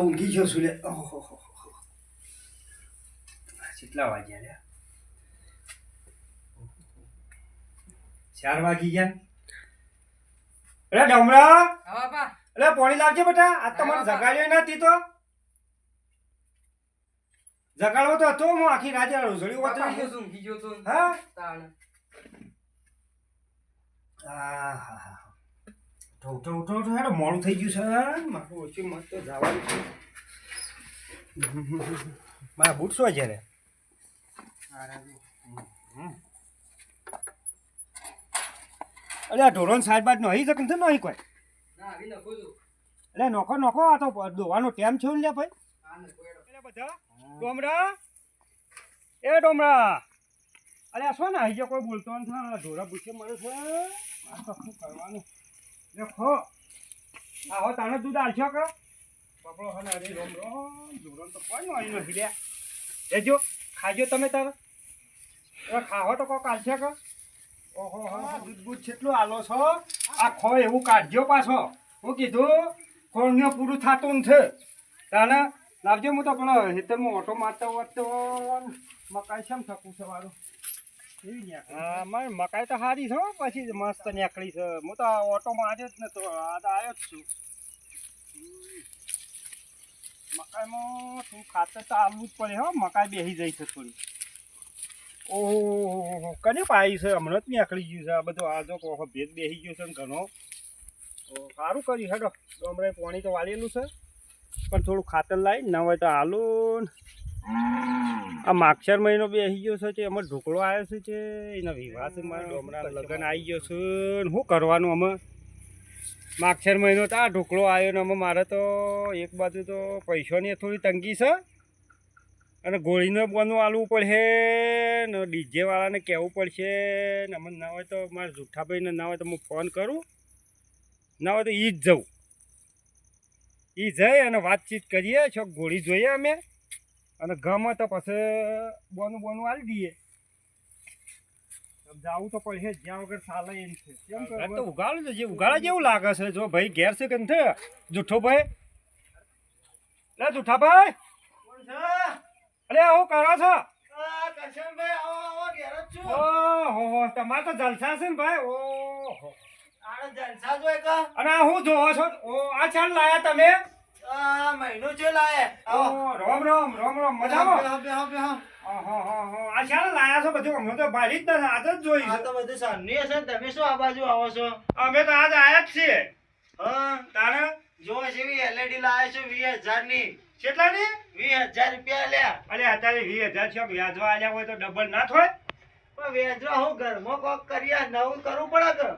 આ લે ઓહો હો હો કેટલા વાગ્યા લે ચાર વાગી ગયા અરે ડમરા હા અરે પોણી લાવજે બેટા આજ તો મને હા, બાપા. જગાડ્યો નથી તો જગાડવો તો હતો હું આખી રાતે બાપા વાંચી હું હા તાણ આહાહા. ઉઠો ઉઠો ઉઠો હેડો મોડું થઈ ગયું છે મારું ઓછું મત તો જવાનું છે. મારા બૂટ શું છે રે? અરે આ ઢોરણ સાઈડ બાદ નહીં શકે છે નહીં કોઈ? અરે નખો નોખો નોખો આ તો દોવાનો ટેમ છે ને લે ભાઈ. ડોમરા એ ડોમરા. અરે આ શું ને અહીં કોઈ બોલતો નથી ઢોરા પૂછે મળે છે. આ તો શું કરવાનું? દેખો આવો તાને દૂધ આલશો કે? પકડો હને અરે રોમ રોમ ઢોરણ તો કોઈ આવી નથી એ ખાજો તમે તારે. ખાવો તો કોક આલશે કે? ઓહો હો દૂધ બૂધ કેટલું આલો છો. આ ખો એવું કાઢજો પાછો. હું કીધું ખોણનું પૂરું થતું છે. તને લાવજો હું તો પણ હેતરમાં ઓટો મારતો વાંચતો મકાઈ શેમ થકું છે મારું? મારે મકાઈ તો સારી છે પછી મસ્ત નીકળી છે. હું તો ઓટોમાં આજે જ નતો આ તો આવ્યો જ છું. મકાઈમાં શું ખાતર તો આવવું જ પડે હો, મકાઈ બેસી જાય છે થોડી. ઓહો, કને પાઈ છે? હમણાં જ નીકળી ગયું છે આ બધો. આ જો ભેદ બેસી ગયો છે ને ઘણો. સારું કર્યું, હેડો. ગામડે પાણી તો વાળેલું છે. પણ થોડું ખાતર લાવી ના હોય તો ને. આ માક્ષર મહિનો બેસી ગયો છે અમારે ઢોકળો આવ્યો છે તે. એના વિવાહ છે મારા ડોમરા લગ્ન આવી ગયો છે. શું કરવાનું અમે? માક્ષર મહિનો તો આ ઢોકળો આવ્યો ને અમે, મારે તો એક બાજુ તો પૈસાની થોડી તંગી છે. અને ગોળીને બોનું આલવું પડશે ને ડીજેવાળાને કહેવું પડશે ને અમે ના હોય તો મારા જુઠ્ઠાભાઈને ના હોય તો હું ફોન કરું. ના હોય તો એ જ જવું એ જઈ અને વાતચીત કરીએ છો ગોળી જોઈએ અમે. અને ગમે તો પછી બોનું બોનું આલી દઈએ. જવું તો પડશે જ્યાં વગર ચાલે એમ છે. કેમ તો ઉગાડું છે જે ઉગાડા જેવું લાગે છે. જો ભાઈ ઘેર છે કે છે? જુઠ્ઠો ભાઈ લે જુઠ્ઠા ભાઈ અરે આવું કરો છો. ઓહો તમારે તો જલસા છે ને ભાઈ? ઓહો. અને આ હું જોવો છો? ઓ આ ચાલ લાયા તમે? ઓ રોમ રોમ રોમ રોમ. મજામાં? ઓહો હો હો. આ ચાલ લાયા છો બધું? અમે તો ભારી જ નથી આજ જ જોઈ છે. તમે શું આ બાજુ આવો છો? અમે તો આજ આયા જ છીએ. હા? તારે? જો જેવી એલઈડી લાવે છે વીસ હજારની કેટલાની? વીસ હજાર રૂપિયા લ્યા અરે અત્યારે વીસ હજાર છે વ્યાજવા આલ્યા હોય તો ડબલ ના થાય. પણ વેચવા હું ઘરમાં કોક કરીએ નવું કરવું પડે તો.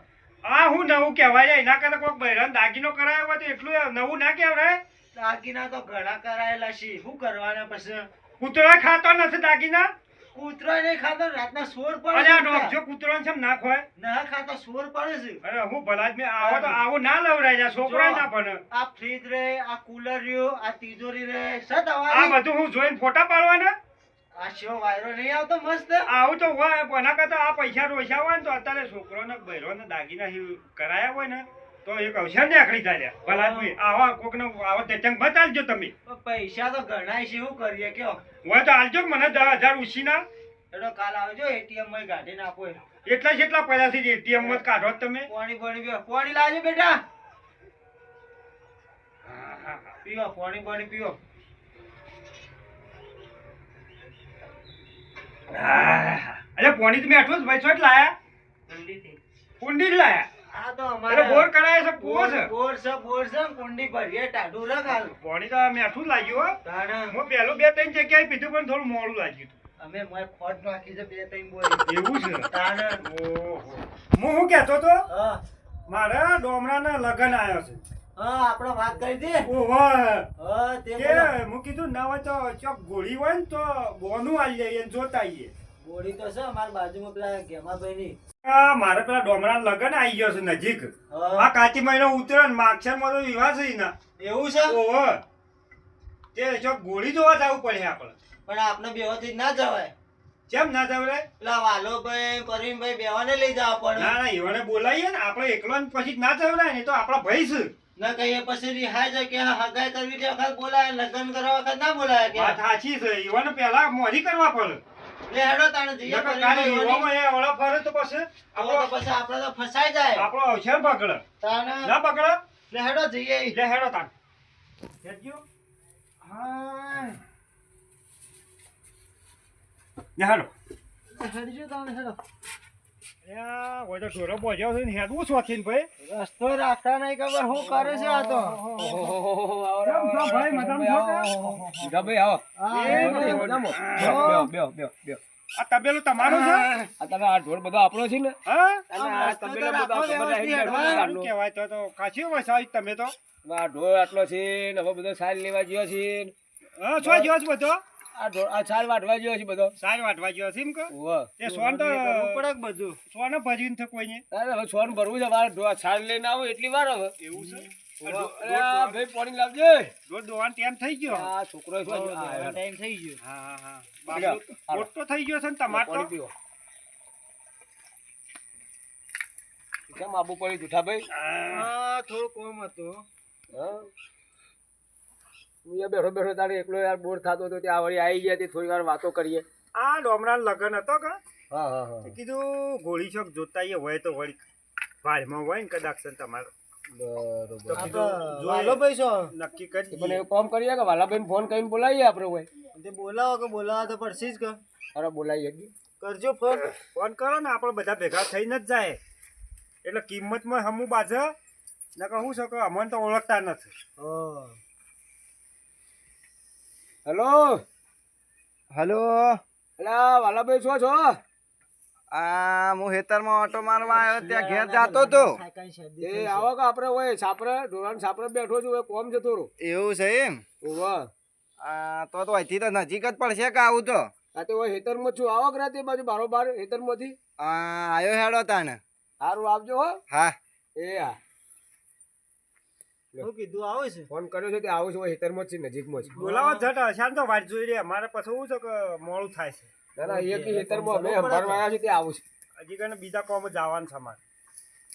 આ હું નવું કહેવાય એના કરતા કોઈક બહેરાન દાગીનો કરાયો હોય તો એટલું નવું ના કહેવાય. દાગીના તો ઘણા કરાયેલા છે. શું કરવાના પછી? કૂતરા ખાતો નથી દાગીના? કૂતરો નહીં ખાતો રાતના સોર પડે અરે જો કૂતરો છે ના ખોય ના ખાતો સોર પડે છે. અરે હું ભલા જ આવો તો આવો ના લવરાય જા છોકરા ના પણ આ ફ્રીજ રે આ કુલર રહ્યો આ તિજોરી રે સત આ બધું હું જોઈને ફોટા પાડવાના? આ શો વાયરો નહીં આવતો મસ્ત? આવું તો હોય પણ એના કરતા આ પૈસા હોય ને તો અત્યારે છોકરો છોકરોને ને દાગીના કરાયા હોય ને તો એક અવસર નીકળી જાય ભલા જ આવા કોકને આવા તેચંગ બતાવજો તમે. પૈસા તો ઘણા છે શું કરીએ કયો? હોય તો આલજો મને દસ હજાર ઉછીના. એટલે કાલ આવજો એટીએમમાં ગાડી નાખો એટલા જેટલા પૈસા છે એટીએમમાં કાઢો તમે. પાણી પાણી પાણી લાવજો બેટા. પીવો પાણી પાણી પીવો. અરે પોણી તમે આટલું જ ભાઈ ચોટ લાયા? કુંડી જ લાયા? આ તો અમારે બોર કરાય છે કુવો છે. બોર છે બોર છે કુંડી ભરીએ ટાઢું રખ હાલ. તો મેઠું લાગ્યું હો. હું પહેલું બે ત્રણ જગ્યાએ પીધું પણ થોડું મોડું લાગ્યું અમે મોય ખોટ નાખી છે બે ત્રણ બોરી. એવું છે? તાણ. ઓહો. હું શું કહેતો તો હા. મારા ડોમરાના લગન આવ્યો છે. હા આપણે વાત કરી દે. ઓહો. હા તે હું કીધું ના હોય તો ચોક ગોળી હોય ને તો બોનું આવી જાય જોતા આવીએ બોરી તો છે અમારા બાજુમાં પેલા ગેમાભાઈ ની આ મારે પેલા ડોમરા લગન આવી ગયો છે નજીક. આ કાચી મહિનો ઉતરે ને માક્ષરમાં તો વિવાહ છે ના એવું છે? ઓહો. તે જો ગોળી જોવા જવું પડે આપણે. પણ આપણે બેવાથી ના જવાય. કેમ ના જવરાય પેલા વાલોભાઈ પરવીનભાઈ બેવાને લઈ જવા પડે. ના ના એવાને બોલાવીએ ને. આપણે એકલો ને પછી ના જવરાય ને તો આપણા ભાઈ છે. ના કહીએ પછી રિહાય છે કે હગાય કરવી તે વખત બોલાય લગ્ન કરવા વખત ના બોલાય કે. સાચી છે. એવાને પહેલા મોરી કરવા પડે. લે હેડો તાણે જઈએ કાલે ભાઈઓની. એ ઓળા ફરે તો પછી આવો પછી આપણે તો ફસાઈ જાય. આપણો અવસર પકડે. તાણે ના પકડે? લે હેડો જઈએ. લે હેડો તાન હેડજો. હા હેડો. હેડજો તાણે હેડો. યા તો ઢોરો બોજ્યો છે ને હેડવું શોખીન ભાઈ. રસ્તો રાખતા નહીં ખબર શું કરે છે આ તો. કેમ છો ભાઈ મજામાં છો કે? આ તબેલું તમારું છે? હા? આમ રસ્તો તો હેડવા. સારું કહેવાય તો તમે તો? આટલો છે ને હવે બધો સારી લેવા ગયો છે હા છો ગયો છે બધો? આ ઢોર- વાટવા ગયો છે બધો. સાર વાટવા ગયો છે એમ કે એ સોન તો કરવું બધું? સોને ભજીને છે કોઈને? તારે હવે છોડ ભરવું છે. મારે ઢોર- લઈને આવું એટલી વાર હવે. એવું છે? ભાઈ પાણી લાવજે. દોડ દોવાન ટાઈમ થઈ ગયો? આ છોકરો. ટાઈમ થઈ ગયો. હા હા હા. મોટો થઈ ગયો છે ને તમાર તો? પાણી પીવો. કેમ આબુ પડી જુઠા ભાઈ? હા થોડું કોમ હતું. હા. હું અહીંયા બેઠો બેઠો તારે એકલો યાર બોર થતો હતો ત્યાં વળી આવી ગયા થોડી વાર વાતો કરીએ. આ ડોમરા લગન હતો કે? હા હા હા. કીધું ગોળી ચોક જોતા આઈએ હોય તો વળી. ભાઈમાં હોય ને કદાચ તમારે. નક્કી કરી પણ દઈએ. કરીએ કે વાલાભાઈ ફોન કરીને બોલાવીએ આપણે હોય? તે બોલાવો કે બોલાવો તો પડશે જ કે. અરે બોલાવીએ કરજો ફોન ફોન કરો ને આપણે બધા ભેગા થઈને જ જાય. એટલે કિંમતમાં હમું બાજે. ને કહું છું કે અમને તો ઓળખતા નથી. હા. હેલો? હેલો? અલા વાલાભાઈ છો છો? આ હું હેતરમાં ઓટો મારવા આવ્યો ત્યાં ઘેર જતો હતો. એ આવો કે આપણે હોય છાપરે ઢોરાણ છાપરે બેઠો છું કોમ જતો રહું. એવું છે એમ? ઓવા. આ તો તો અહીંથી તો નજીક જ પડશે કે આવું તો? આ તો હેતરમાં છું. આવો કે તે બાજુ બારોબાર હેતરમાંથી આ આયો હેડો તાને સારું આવજો હો. હા. એ હા. શું કીધું આવે છે? ફોન કર્યો છે કે આવું છે હેતરમાં જ છે નજીકમાં છે બોલાવો જટ શાંત તો વાટ જોઈ રહ્યા મારે પછી શું છે કે મોડું થાય છે. ના ના એક હેતરમાં અમે આવ્યા છીએ તે આવું છે. હજી કને બીજા કોમ જવાનું છે મારે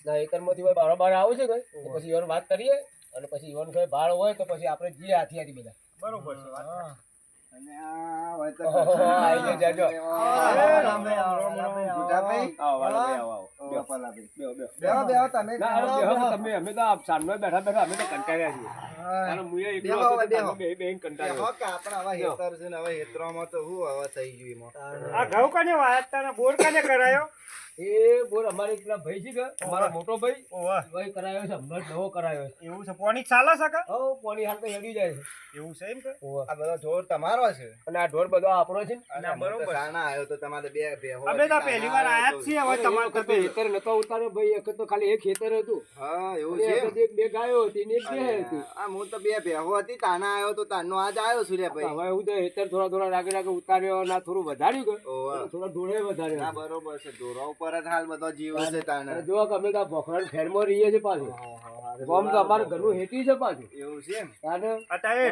ના હેતરમાંથી હોય બારોબાર આવું છે કઈ? પછી ઈવન વાત કરીએ અને પછી ઈવન ભાડ હોય તો પછી આપણે જઈએ હાથી હાથી બધા. બરોબર છે વાત. બેઠા બેઠા અમે તો કંટાળ્યા છીએ બોર કને કરાયો એ બોલ અમારે એકલા ભાઈ છે કે અમારો મોટો ભાઈ ભાઈ કરાયો છે હમણાં નવો કરાયો છે. એવું છે પોણી ચાલે છે કે? ઓ પોણી હાલ તો હેડી જાય છે. એવું છે એમ કે? આ બધો ઢોર તમારો છે? અને આ ઢોર બધો આપણો છે ને? અને અમે તો આવ્યો તો તમારે બે બેહો અમે તો પહેલી વાર આયા જ છીએ હવે તમારે તો ખેતર નતો ઉતાર્યો ભાઈ એક તો ખાલી એક ખેતર હતું. હા એવું છે એક બે ગાયો હતી ને એક બે હતી. આ હું તો બે ભેહો હતી તાના આવ્યો તો તાનો આજ આવ્યો ભાઈ. હવે હું તો હેતર થોડા થોડા રાગે રાગે ઉતાર્યો ના થોડું વધાર્યું કે. થોડા ઢોળે ના વધાર્યો બરોબર છે ઢોરા ઉપર જ હાલ બધો જીવ છે તાને. જો અમે તો ભોખરણ ફેરમાં રહીએ છીએ પાછું. ગામ તો અમારું ઘરનું હેઠી છે પાછું. એવું છે એમ? તાને અત્યારે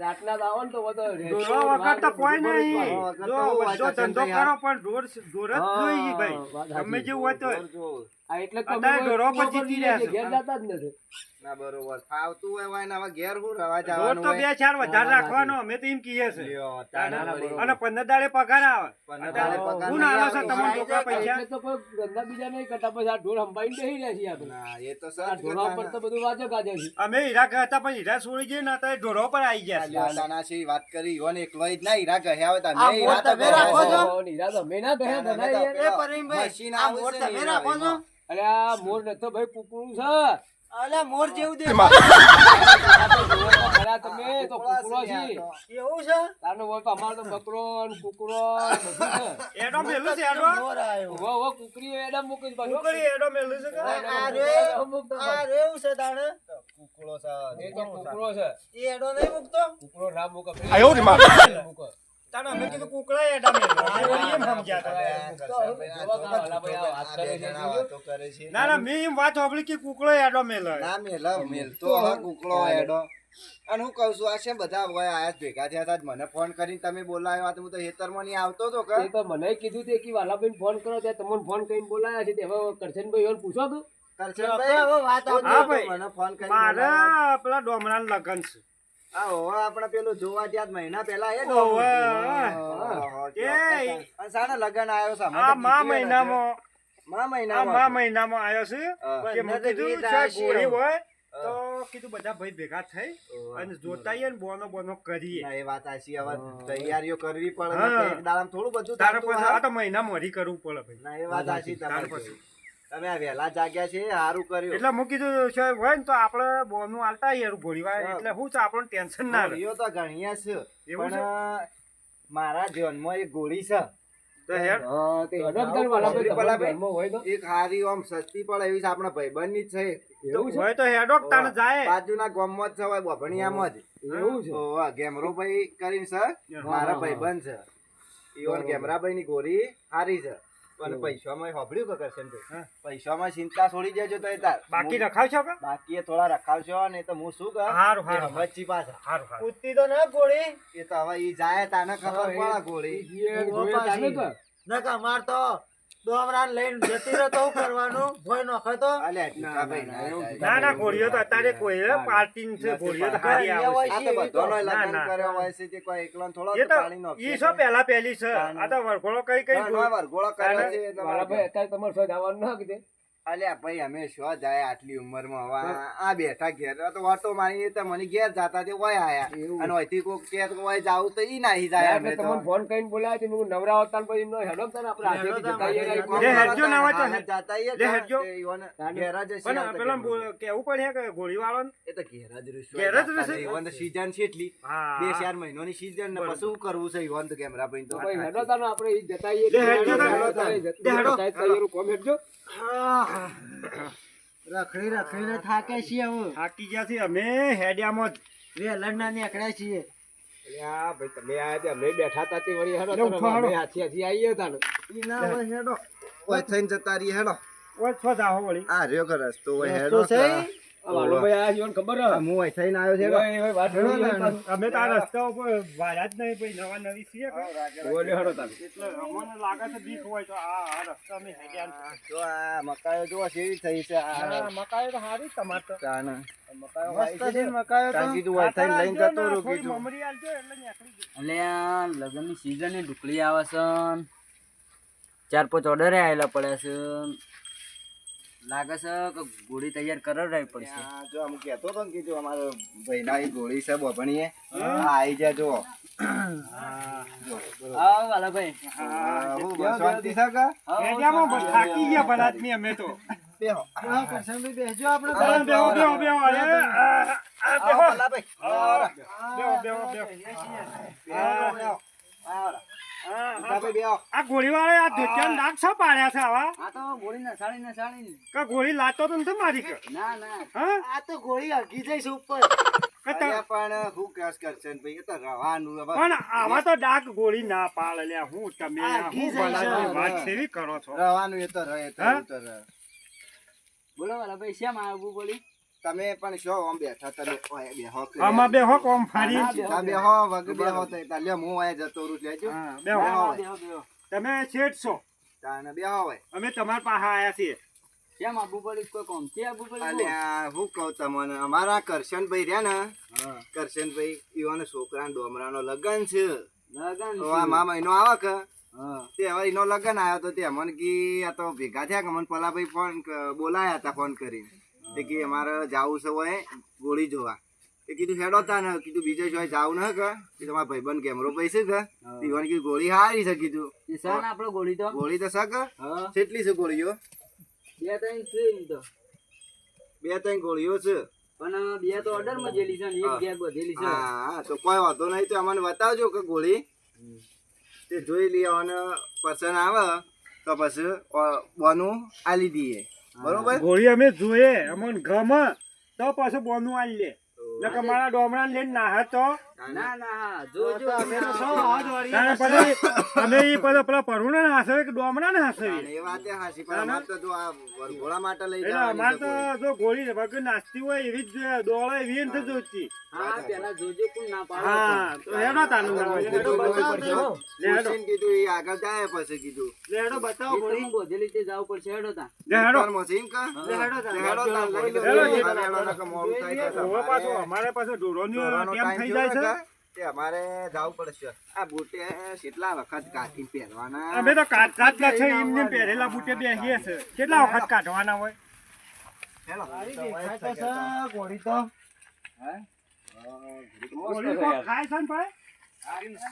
રાતના આવો ને તો બધો રેતો, વખત તો કોઈ નહીં. જો ધંધો કરો પણ ઢોર ઢોર જ જોઈએ ભાઈ. ગમે જેવું હોય તો એટલે ઘરો પછી. ઘેર જતા જ નથી. ના બરોબર. ફાવતું હોય હોય ના ઘેર હું રવા જવાનું તો બે ચાર વધારે રાખવાનો અમે તો એમ કહીએ છે. અને પંદર દાડે પગાર આવે. પંદર દાડે પગાર કોણ નહીં છે આવે. તમને ટોકા પૈસા તો કોઈ ધંધા બીજા નહીં કરતા પછી આ ઢોર સંભાળીને બેસી રહ્યા છીએ આપણે. એ તો સર ઢોરા પર તો બધું વાજો ગાજે છે. અમે હીરા કહેતા હતા પણ હીરા છોડી જઈએ ને તો ઢોરો પર આવી ગયા છે. તાના છે વાત કરી. ઈવોને એકલો જ ના હીરા ગયા હોય તો આ હીરા તો તમે રાખો છો? હીરા તો અમે ના ગયા ધંધા ના. એ મશીન આ મોર ને તમે રાખો છો? અરે આ મોર નતો ભાઈ કુકડું છે. અલ્યા મોર જેવું દે ખરા તમે તો કુકડો છે એવું છે? તારનો હોય તો અમારો તો બકરો ને કુકડો ને બધું છે. એડો મેલું છે એડો મોર આયો. વો વો કુકરી એડો મૂકી જ કુકરી એડો મેલું છે કે? અરે રે આ રેવું છે તાણે? કુકડો છે. એ તો કુકડો છે. એ એડો નહીં મૂકતો? કુકડો ના મૂકે મૂકે. તાણે અમે કીધું કુકડા એડા મેલું આ વળી એમ સમજ્યા હતા. આ બે જણા વાતો કરે છે. ના ના મેં એમ વાત સાંભળી કે કુકડો એડો મેલો ના મેલ મેલ. તો હવે કુકડો હેડો અને હું કહું છું આ છે બધા હોય આયા જ ભેગા થયા હતા મને ફોન કરીને તમે બોલાવ્યા તો હું તો હેતરમાં નહીં આવતો તો કે. તો મને કીધું તે કે વાલાભાઈ ફોન કરો ત્યાં તમને ફોન કરીને બોલાયા છે. તે હવે કરશનભાઈ એવું પૂછો તો. કરશનભાઈ, હવે વાત. મને ફોન કરી મારે. પેલા ડોમરાન લગન છે. આ હોવે આપણે પેલું જોવા ગયા મહિના પહેલા એ એ અને લગન આવ્યો છે? આ મા કીધું મહિનામાં. મા મહિનામાં મા મહિનામાં આવ્યો છે. કે મેં કીધું છે આવશે ગોળી હવે. હોય તો કીધું બધા ભાઈ ભેગા થઈ અને જોતા આવીએ ને બોનો બોનો કરીએ. એ વાત. હવે તૈયારીઓ કરવી પડે. એક દાડામાં થોડું બધું તારે પછી આ તો મહિના મોરી કરવું પડે ભાઈ. ના, એ વાત સાચી તાર પછી. તમે આ વહેલા જાગ્યા છે સારું કર્યું. એટલે મૂકી દીધું છે હોય ને તો આપણે બોનું હાલતા આવીએ ગોળી વાળા. એટલે શું છે આપણને ટેન્શન ના રહે તો ગણ્યા છે પણ મારા જીવનમાં એક ગોળી છે. ભાઈ. એક હારી આમ સસ્તી પડે એવી છે આપણા ભાઈબંધની જ છે. એવું છે? હોય તો હેડો જ તાને જાય. બાજુના ગામમાં જ છે હોય બોભણિયામાં જ. એવું છે? ગેમરોભાઈ કરીને છે મારા ભાઈબંધ છે. ઈવન ગેમરાભાઈની ગોળી હારી છે. પણ પૈસામાં હોભળ્યું કે કરશે ને પૈસામાં ચિંતા છોડી દેજો તો તાર. બાકી રખાવશો કે? બાકી થોડા રખાવશો ને તો હું શું કર હારું, પાછા કૂદતી તો ના ગોળી. એ તો હવે ઈ જાય તાને ખબર પડે ગોળી. નકા માર તો. લઈને જતી તો કરવાનું ભોય નોખે તો ના, ના, ના ના તો અત્યારે કોઈ પાર્ટી છે ગોળીઓ તો હારી આવે છે. આ તો બધાનો ના, લગ્ન ના. કર્યો હોય છે તે કોઈ એકલાને થોડો પાણી. ઈ સો પહેલા પહેલી છે આ તો વરઘોડો કઈ કઈ વરઘોડો કર્યો છે એટલે ભાઈ, અત્યારે તમારે શું જવાનું ના કીધે? અલ્યા ભાઈ અમે શો જાય આટલી ઉંમરમાં હવે આ- બેઠા ઘેર તો ઓટો મારી તો મને ઘેર જાતા તે ઓય આયા અને ઓયથી કોક કે તો ઓય જાવ તો ઈ નાહી જાય અમે તો તમને ફોન કરીને બોલાય છે, હું નવરા આવતા પછી એમનો હેડો તને આપણે આજે જતા કોમ લે, હેડજો ના વાતો જાતા આઈએ લે, હેડજો. ઘેર જ પણ પેલા કેવું પડે કે ગોળી વાળો એ તો ઘેરા જ રહેશે. ઘેરા જ? નહીં. ઈવોને season છે એટલી બે ચાર મહિનાની સીઝન ને પછી શું કરવું છે ઈવન તો કેમેરાભાઈને તો ભાઈ હેડો તને આપણે ઈ જતા. લે, હેડજો તાને. હેડો તાને. લે, હેડો. કોમ હેડજો. રખડી રખડીને થાકે છીએ હવે. થાકી ગયા છીએ અમે હેડિયામાં જ. વેલણના નીકળ્યા છીએ. અલ્યા ભાઈ તમે આયા અમે બેઠા હતા તે વળી હેડો અમે. હાથે હાથે આવીએ તાને. ના હેડો. ઓય થઈને જતા રહીએ હેડો. ઓય છો વળી. આ રહ્યો રસ્તો ઓય હેડો છે? કે- આ વાલો ભાઈ આયા છે, એને ખબર હે? હું ઓય થઈને આવ્યો છે હેડો. ઓય, ઓય, વાત કરી લે પાછું. અમે તો આ રસ્તા ઉપર વાળ્યા જ નહીં ભાઈ નવા નવી છીએ કે. ઓય, લે, હેડો તાને. એટલે અમને લાગે છે બીક હોય તો આ આ રસ્તા અમે હેડ્યા જો આ મકાઈઓ જો કેવી થઈ છે આ તો સારી તમાર તો તાને. મકાઈ મસ્ત છે ને season ની ઢુકલી આવે છે ચાર પાંચ ઓર્ડર આવેલા પડ્યા છે લાગે છે કે ગોળી તૈયાર કરાવડાવી પડશે. જો આમ કહેતો તો ને કીધું અમારો ભાઈના ગોળી છે બોભણીએ. આવી આઈ જા જો આવો વાલાભાઈ આ હું શાંતિ છે કે? હેડ્યામાં થાકી ગયા ભલા અમે તો. બેહો. હા, કરશનભાઈ બેસજો આપણે અરે બેહો બેહો બેહો અરે. આ, આ બેહો. બેહો બેહો બેહો. બેહો, બેહો. આવો. આ, ભલાભાઈ બેહો. આ ધોતિયા નાક શા પાડ્યા છે આવા? આ તો ગોળી નસાડી નસાડી કે ગોળી લાતો તો નથી મારી કે? ના ના. આ તો ગોળી હગી જઈશ ઉપર. પણ હું કેસ કરશે ભાઈ? એ તો રવાનું પણ આવા તો ડાક ગોળી ના પાડે લ્યા. હું તમે હું ભલાની વાત સેવી કરો છો? રવાનું એ તો રહે તો રહે. બોલો વાલાભાઈ શેમ આવવું ગોળી? તમે પણ શો આમ બેઠા તમે. ઓય બેહો આમાં બેહો કોમ ફાડી બેહો વગ બેહો તો એટલે હું આયા જતો રહું લેજો. હા, બેહો બેહો. તમે શેઠ છો? તાને બેહો હોય અમે તમાર પાસે આયા છીએ. કેમ આબુ પડી કોઈ કોમ? કે આબુ પડી અલ્યા હું કહું તમને અમારા કરશનભાઈ રહ્યા ને કરશનભાઈ ઈવાનો છોકરાના ડોમરાનો લગન છે. લગન તો આ મા મહિનો આવે કે તે હવે એનો લગન આવ્યો તો તે અમને કી આ તો ભેગા થયા કે મને પલાભાઈ ફોન બોલાયા હતા ફોન કરીને. તે કે અમારે જાવું છે હોય ગોળી જોવા. તે કીધું હેડો તા ને કીધું બીજે જોઈ જવું ન કે કે તમારા ભાઈબંધ કેમરો પૈસે કે દીવાન કીધું ગોળી હારી છે કીધું. એ સન આપણો ગોળી તો? ગોળી તો શક કેટલી છે ગોળીઓ? બે ત્રણ છે એમ તો. બે ત્રણ ગોળીઓ છે. પણ બે તો ઓર્ડરમાં જેલી છે ને એક હા. ગેર બધેલી છે. હા તો કોઈ વાંધો નહીં તો અમને બતાવજો કે ગોળી. તે જોઈ લઈએ અને પસંદ આવે તો પછી બોનું આલી દઈએ. બરોબર? ગોળી અમે જોઈએ અમને ગમે તો પાછું બોનું આલી લે. નકર મારા ડોમરા લઈને ના તો. ના ના જોજો તારે પછી તમે ઈ પેલા પેલા પરુણા ને હાંસવે કે ડોમડા ને હાંસવે એ વાતે હાચી પણ અમારે તો જો આ વરઘોડા માટે લઈ એટલે જવાની તો જો ગોળી વગર નાસ્તી હોય એવી જ જોઈએ. એવી નથી જોઈતી. હા પેલા જોજો કોણ ના પાડે. હા તો હેડો તાનું કીધું જોવું પડશે હો. લે હેડો. પૂછીને કીધું એ આગળ જાય પછી કીધું. લે બતાવો ગોળી. બોધેલી તે જવું પડશે. હેડો તા લે હેડો. તારમાં છે એમ કા? લે હેડો તાન. લે લઈ લો. હેડો, હેડો. અમારે હેડો નકર થાય તો હવે અમારે પાછું ઢોરોનું દોરવાનો ટેમ થઈ જાય છે? તે અમારે જવું પડશે. આ બુટે કેટલા વખત કાઢી પહેરવાના? અમે તો કાઢતા જ નથી એમને પહેરેલા બુટે બેસીએ છે. કેટલા વખત કાઢવાના હોય? હેલો. ગોળી તો. ખાય છે ને ભાઈ? છે?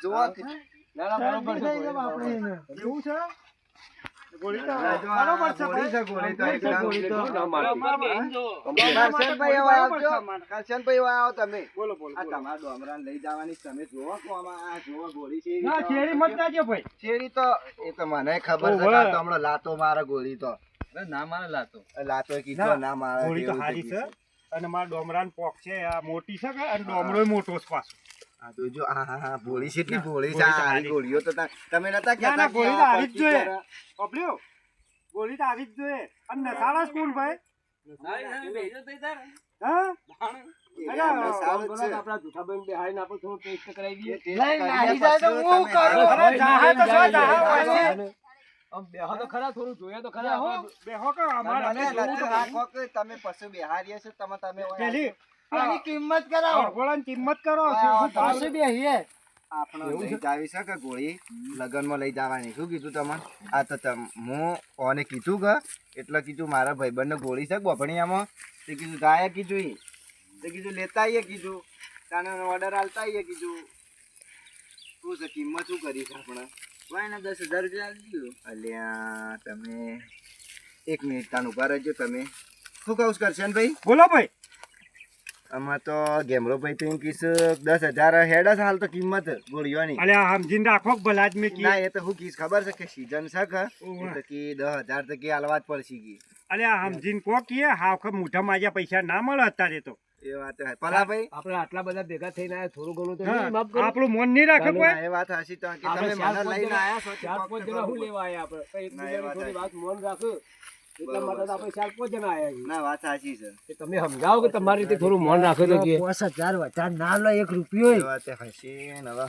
જો ને એ છે, એવું છે? ગોળી તો આ જો આ બરોબર છે ગોળી છે, ગોળી તો એકદમ. કરશનભાઈ કરશનભાઈ હવે આવજો. કરશનભાઈ હવે આવો તમે. બોલો બોલો આ તમારા ડોમરાને લઈ જવાની તમે જોવો કો આમાં આ જોવો ગોળી છે ના શેરી મત જાજો ભાઈ. શેરી તો એ તો મને ખબર છે. કે હમણાં લાતો મારે ગોળી તો. ના મારે લાતો. લાતો કીધો ના મારે ગોળી તો હારી છે. અને મારા ડોમરાન પોક છે આ મોટી છે કે અને ડોમરો મોટો છે પાછો. આ તો જો આ હા હા ગોળી છે એટલી ગોળી છે આ ગોળીઓ તો તમે નતા કહેતા ગોળી તો આવી જ જોઈએ કરે. ગોળી તો આવી જ જોઈએ અને નસાળા જ ભાઈ હા થોડું ટેસ્ટ કરાવી દઈએ બેહો તો ખરા થોડું જોયા તો ખરા. બેહો અમારે કે તમે પશુ બિહારીએ છો તમે તમે એની કિંમત કરાવો. ગોળાની કિંમત કરો. પાસે? આપણે લઈ જાવી છે કે ગોળી? લગનમાં લઈ જવાની. શું કીધું તમને? આ તો તમ હું ઓને કીધું કે એટલે કીધું મારા ભાઈબંધને ગોળી છે ગોભણિયામાં તે કીધું ગાયા કીધું તે કીધું લેતા આવીએ કીધું. તાને ઓર્ડર આલતા આવીએ કીધું. શું છે કિંમત શું કરી છે આપણે? ભાઈ ને દસ હજાર રૂપિયા આપજો અલ્યા તમે એક મિનિટ તાન ઊભા રહેજો તમે. શું કહું કરશે ભાઈ બોલો ભાઈ. આમાં તો ગેમરો ભાઈ એમ દસ હજાર હેડ જ હાલ તો કિંમત ગોળીઓની અલે સમજીને રાખો કે ભલા આદમી કી ના એ તો હું કીસ ખબર છે કે સીઝન છે કે? તો કી દસ હજાર તો કી હાલવા જ પડશે કી. અલે સમજીને કો કીએ હાવ મોઢા માજા પૈસા ના મળે અત્યારે તો. એ વાત હે. પલા ભાઈ. આપણે આટલા બધા ભેગા થઈને આયા થોડું ઘણું તો માફ કરો. આપણું મન નહીં રાખે કોઈ. એ વાત હાસી તો કે તમે મને લઈને આયા છો ચાર પાંચ જણા હું લેવા આયા આપણે? કઈ ના, એ થોડી વાત મન રાખો. એટલા માટે તો આપણે ચાર પાંચ જણા આયા છીએ. ના વાત સાચી છે. કે તમે સમજાવો કે તમારી રીતે થોડું મન રાખો તો કે. એ વાત હસી ને હવે.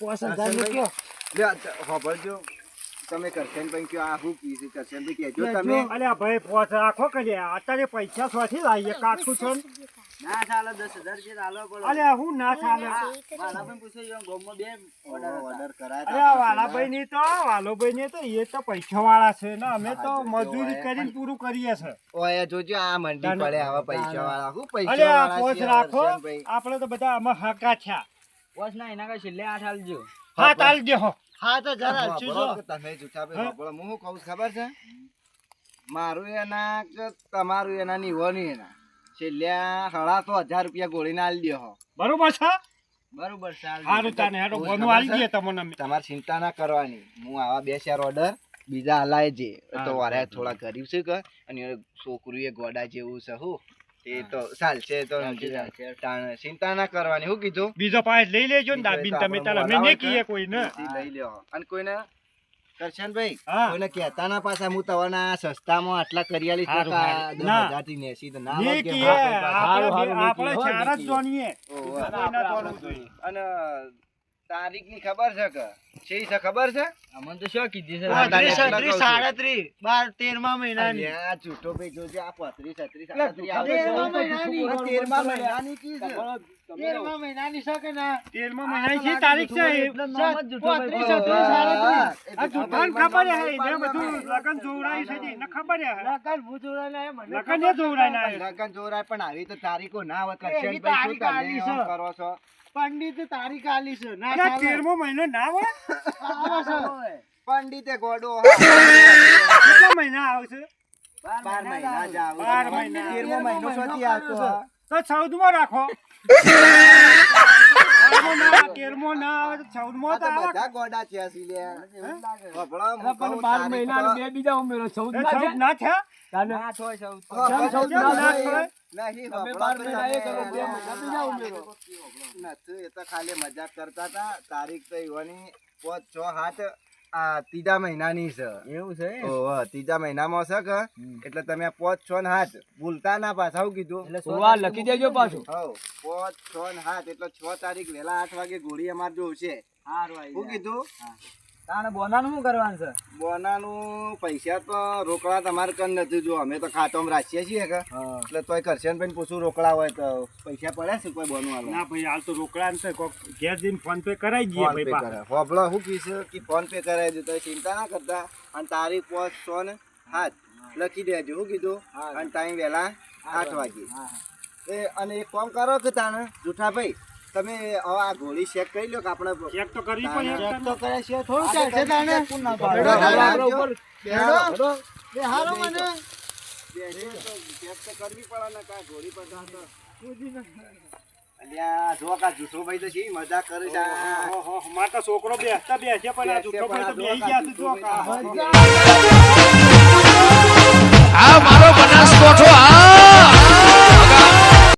કરશનભાઈ, લે આ ત- હોભળજો તમે કરશનભાઈ કયો આ કરશનભાઈ કહેજો તમે. અલે ભાઈ પોચ રાખો કે અત્યારે પૈસા સોથી લાવીએ કાઠું છે ને? ના ચાલે દસ હજાર રૂપિયા આલવા પડે અલે હું ના ચાલે. મારા પૂછો જો ગામમાં બે order ઓર્ડર કરાય અરે વાલાભાઈ ની તો વાલોભાઈ ની તો એ તો પૈસા વાળા છે ને અમે તો મજૂરી કરીને પૂરું કરીએ છે ઓય જોજો આ મંડી પડે આવા પૈસા વાળા પૈસા છે રાખો? આપણે તો બધા આમાં હાકા થયા બસ ના એના કાંઈ છેલ્લે આઠ આલજો. હા તાલ દે હો. તમે કહું ખબર છે? મારું એના કે તમારું એના નીવોની એના. છેલ્લે સાડા હજાર રૂપિયા ગોળીને આલી દ્યો બરોબર છે? બરોબર સારું તાને હેડો બોનું આલી છે? તમને તમારે ચિંતા ના કરવાની. હું આવા બે ચાર ઓર્ડર બીજા હલાય જે. તો વારે થોડા ગરીબ છે કે અને એ છોકરું એ ગોડા જેવું છે હું. એ તો ચાલશે તો ચિંતા ના કરવાની. શું કીધું? બીજો પાસ લઈ લેજો ને દાબીને તમે તાર અમે નહીં કહીએ કોઈને. લઈ લ્યો. અને કોઈને કરશનભાઈ. કોઈને કહેતા ના પાછા હું તમારા સસ્તામાં આટલા કરિયાલી હારું, જાતી ને. તો ના આપણે ચાર જ જોઈએ. અને તારીખની ખબર છે કે છે છે ખબર છે અમને તો શું કીધી છે હા, તારીખ સાડા એટલા કહું છું. સાડત્રીસ બાર તેરમા અલ્યા, જૂઠો ભાઈ જોજે આ પાંત્રીસ, છત્રીસ, એટલે સાડત્રીસ જૂઠા આવે છે. તેરમા મહિનાની. તેરમા મહિનાની કી છે? તેરમા મહિનાની છે કે ના તેરમા મહિનાની છે તારીખ છે એ. એટલે નામ જ જૂઠો ભાઈ પાંત્રીસ, બોલો. છત્રીસ, સાડત્રીસ. આ જૂઠા ખબર હે મને બધું લગન જોવરાય છે એને ખબર હે લગન એ પણ જોવડાવીને આવ્યો. લગન જોરાય પણ આવી તો તારીખો ના શું તમે છે. કરો છો પંડિત તારીખ કાલી છે. ના ચાલે. તેરમો મહિનો ના હોય? પંડિતે ગોડો કેટલા મહિના આવશે બાર મહિના જ આવે. બાર મહિના. તેરમો મહિનો સુધી આવતો તો ચૌદમો રાખો. ના, તેરમો ના આવે તો ચૌદમાં બધા ગોડા છે પણ બાર મહિના બે બીજા ઉમેરો. ચૌદ ના છે? ના ચૌદ ના થાય. ખાલી મજાક કરતા હતા. તારીખ તો ઈવાની પાંચ છ હાથ આ ત્રીજા મહિનાની છે. એવું છે ઓહો, ત્રીજા મહિનામાં છે કે? એટલે તમે પાંચ છ ને હાથ ભૂલતા ના પાછા આવું કીધું. એટલે લખી દેજો પાછું. હવ પાંચ છ ને હાથ એટલે છ તારીખ વહેલા આઠ વાગે ગોળી અમારે છે હારું કીધું? તાણે બોનાનું શું કરવાનું છે? બોનાનું પૈસા તો રોકડા તમારે કન નથી જો અમે તો ખાતામાં રાખીએ છીએ કે. એટલે તોય કરશન ભાઈ પૂછું રોકડા હોય તો પૈસા પડે છે કોઈ બોનું હાલો ના ભાઈ હાલ તો રોકડા ને કોક ઘેર જઈને ફોન પે કરાવી દઈએ ભાઈ હોબળો શું કીધું કે ફોન પે કરાવી દે તો ચિંતા ના કરતા. અને તારીખ પાંચ સો ને હાથ લખી દેજો શું કીધું. અને ટાઈમ વહેલા આઠ વાગે એ અને એક કામ કરો કે તાણે જૂઠાભાઈ તમે હવે આ ગોળી ચેક કરી લો કે આપણે ચેક તો કરી પણ ચેક તો કરે છે? થોડું ચાલશે તાણે? હેડો, હેડો, બેડો ઉપર બેહડો. બેહાડો મને. બેહડો. તો ચેક તો કરવી પડે ને કા ગોળી પર તો. અલ્યા જો કા જૂઠો ભાઈ તો છે મજા કરે છે. ઓહો, મારે તો છોકરો બેસતા બેસે પણ આ બેસે જૂઠો ભાઈ તો ગયા છે જો કા. આ આ મારો